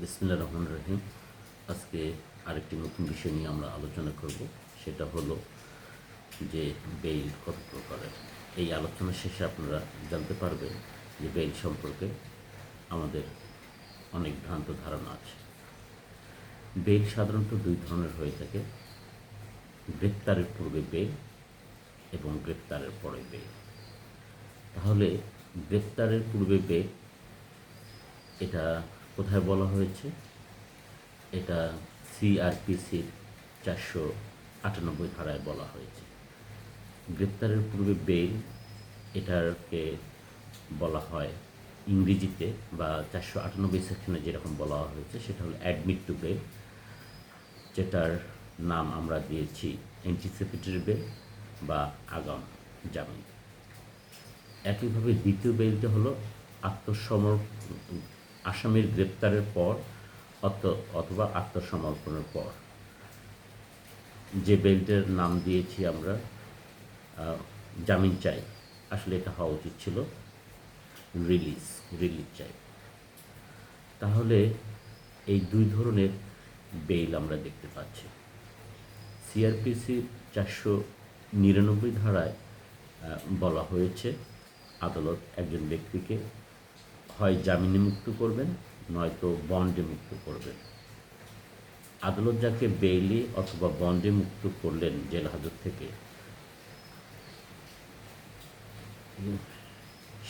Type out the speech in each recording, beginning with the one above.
বিসমিল্লা রহমান রহিম। আজকে আরেকটি নতুন বিষয় নিয়ে আমরা আলোচনা করব, সেটা হলো যে বেইল কত প্রকারের। এই আলোচনা শেষে আপনারা জানতে পারবেন যে বেইল সম্পর্কে আমাদের অনেক ভ্রান্ত ধারণা আছে। বেইল সাধারণত দুই ধরনের হয়ে থাকে, গ্রেপ্তারের পূর্বে বেইল এবং গ্রেপ্তারের পরে বেইল। তাহলে গ্রেপ্তারের পূর্বে বেইল, এটা কোথায় বলা হয়েছে? এটা সিআরপিসির চারশো আটানব্বই ধারায় বলা হয়েছে। গ্রেপ্তারের পূর্বে বেইল এটাকে বলা হয় ইংরেজিতে বা চারশো আটানব্বই সেকশনে যেরকম বলা হয়েছে, সেটা হলো অ্যাডমিট টু বেল যেটার নাম আমরা দিয়েছি অ্যান্টিসিপেটরি বেল বা আগাম জামিন। একইভাবে দ্বিতীয় বেলটা হলো আত্মসমর আসামির গ্রেপ্তারের পর অথবা আত্মসমর্পণের পর। যে বেল্টের নাম দিয়েছি আমরা জামিন চাই। আসলে এটা হওয়া উচিত ছিল রিলিজ রিলিজ চাই। তাহলে এই দুই ধরনের বেইল আমরা দেখতে পাচ্ছি। সিআরপিসি চারশো নিরানব্বই ধারায় বলা হয়েছে আদালত একজন ব্যক্তিকে হয় জামিনে মুক্ত করবেন, নয়তো বন্ডে মুক্ত করবেন। আদালত যাকে বেইলি অথবা বন্ডে মুক্ত করলেন জেল হাজত থেকে,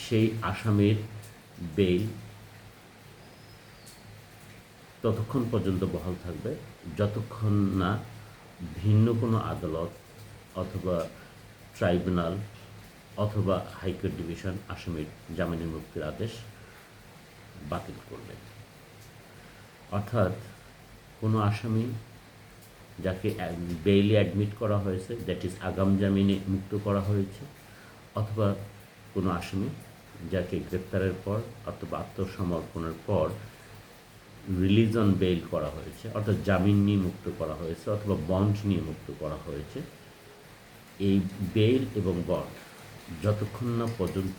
সেই আসামির বেইল ততক্ষণ পর্যন্ত বহাল থাকবে। যতক্ষণ না ভিন্ন কোনো আদালত অথবা ট্রাইব্যুনাল অথবা হাইকোর্ট ডিভিশন আসামির জামিনের মুক্তির আদেশ বাতিল করবে। অর্থাৎ কোনো আসামি যাকে বেইলি অ্যাডমিট করা হয়েছে দ্যাট ইজ আগাম জামিনে মুক্ত করা হয়েছে, অথবা কোনো আসামি যাকে গ্রেপ্তারের পর অথবা আত্মসমর্পণের পর রিলিজ অন বেইল করা হয়েছে, অর্থাৎ জামিন নিয়ে মুক্ত করা হয়েছে, অথবা বন্ড নিয়ে মুক্ত করা হয়েছে, এই বেইল এবং বন্ড যতক্ষণ না পর্যন্ত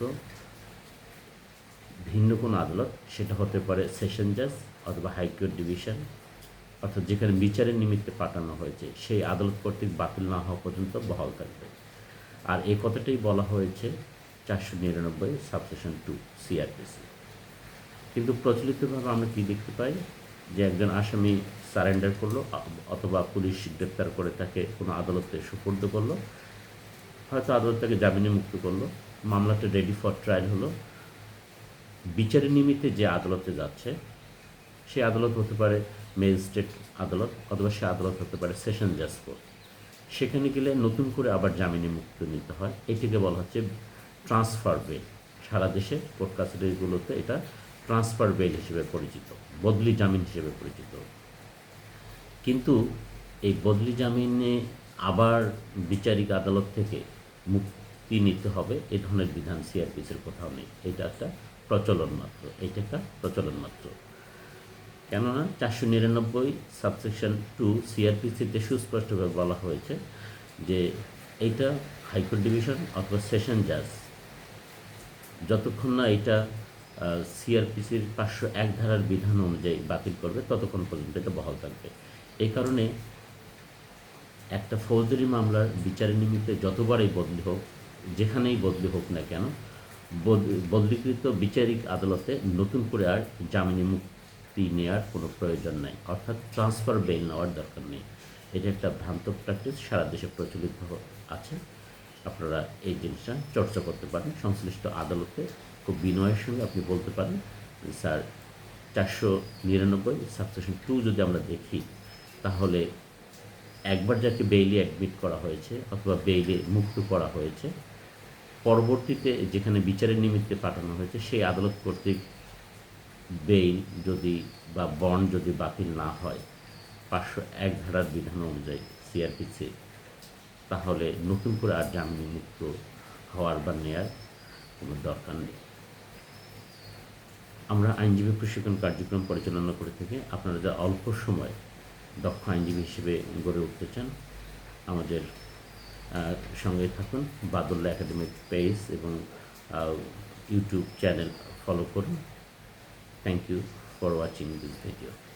ভিন্ন কোনো আদালত, সেটা হতে পারে সেশন জাজ অথবা হাইকোর্ট ডিভিশন, অর্থাৎ যেখানে বিচারের নিমিত্তে পাঠানো হয়েছে, সেই আদালত কর্তৃক বাতিল না হওয়া পর্যন্ত বহাল থাকবে। আর এই কথাটাই বলা হয়েছে চারশো নিরানব্বই সাবসেশন টু সিআরপিসি। কিন্তু প্রচলিতভাবে আমরা কী দেখতে পাই? যে একজন আসামি সারেন্ডার করল, অথবা পুলিশ গ্রেপ্তার করে তাকে কোনো আদালতে সুপর্দ করল, হয়তো আদালত তাকে জামিনে মুক্ত করল। মামলাটা রেডি ফর ট্রায়াল হলো। বিচারের নিমিত্তে যে আদালতে যাচ্ছে, সে আদালত হতে পারে ম্যাজিস্ট্রেট আদালত অথবা সে আদালত হতে পারে সেশন জাজ কোর্ট সেখানে গেলে নতুন করে আবার জামিনে মুক্ত নিতে হয়। এটিকে বলা হচ্ছে ট্রান্সফার বেল সারা দেশে কোর্ট কাছারিগুলোতে এটা ট্রান্সফার বেল হিসেবে পরিচিত, বদলি জামিন হিসেবে পরিচিত। কিন্তু এই বদলি জামিনে আবার বিচারিক আদালত থেকে মুক্তি নিতে হবে, এ ধরনের বিধান সিআরপিসের কোথাও নেই। এটা একটা প্রচলন মাত্র এটা একটা প্রচলন মাত্র। কেননা চারশো নিরানব্বই সাবসেকশন টু সিআরপিসিতে সুস্পষ্টভাবে বলা হয়েছে যে এইটা হাইকোর্ট ডিভিশন অথবা সেশন জাজ যতক্ষণ না এটা সিআরপিসির পাঁচশো এক ধারার বিধান অনুযায়ী বাতিল করবে, ততক্ষণ পর্যন্ত এটা বহাল থাকবে। এই কারণে একটা ফৌজদারি মামলার বিচারের নিমিত্তে যতবারই বদলি হোক, যেখানেই বদলি হোক না কেন বদলিকৃত বিচারিক আদালতে নতুন করে আর জামিনে মুক্তি নেওয়ার কোনো প্রয়োজন নেই। অর্থাৎ ট্রান্সফার বেল নেওয়ার দরকার নেই। এটা একটা ভ্রান্ত প্র্যাকটিস, সারা দেশে প্রচলিত আছে। আপনারা এই জিনিসটা চর্চা করতে পারেন। সংশ্লিষ্ট আদালতে খুব বিনয়ের সঙ্গে আপনি বলতে পারেন, স্যার, চারশো নিরানব্বই সাবসেশন টু যদি আমরা দেখি, তাহলে একবার যাকে বেইলি অ্যাডমিট করা হয়েছে অথবা বেইলে মুক্ত করা হয়েছে পরবর্তীতে যেখানে বিচারের নিমিত্তে পাঠানো হয়েছে, সেই আদালত কর্তৃক বেইল যদি বা বন্ড যদি বাতিল না হয়, পাঁচশো এক ধারার বিধান অনুযায়ী সিআরপিসি, তাহলে নতুন করে আর জামিন মুক্ত হওয়ার বা নেয়ার কোনো দরকার নেই। আমরা আইনজীবী প্রশিক্ষণ কার্যক্রম পরিচালনা করে থাকি। আপনারা যা অল্প সময় দক্ষ আইনজীবী হিসেবে গড়ে উঠতে চান, আমাদের সঙ্গে থাকুন বাদুল্লা একাডেমিক পেজ এবং ইউটিউব চ্যানেল ফলো করুন thank you for watching this video.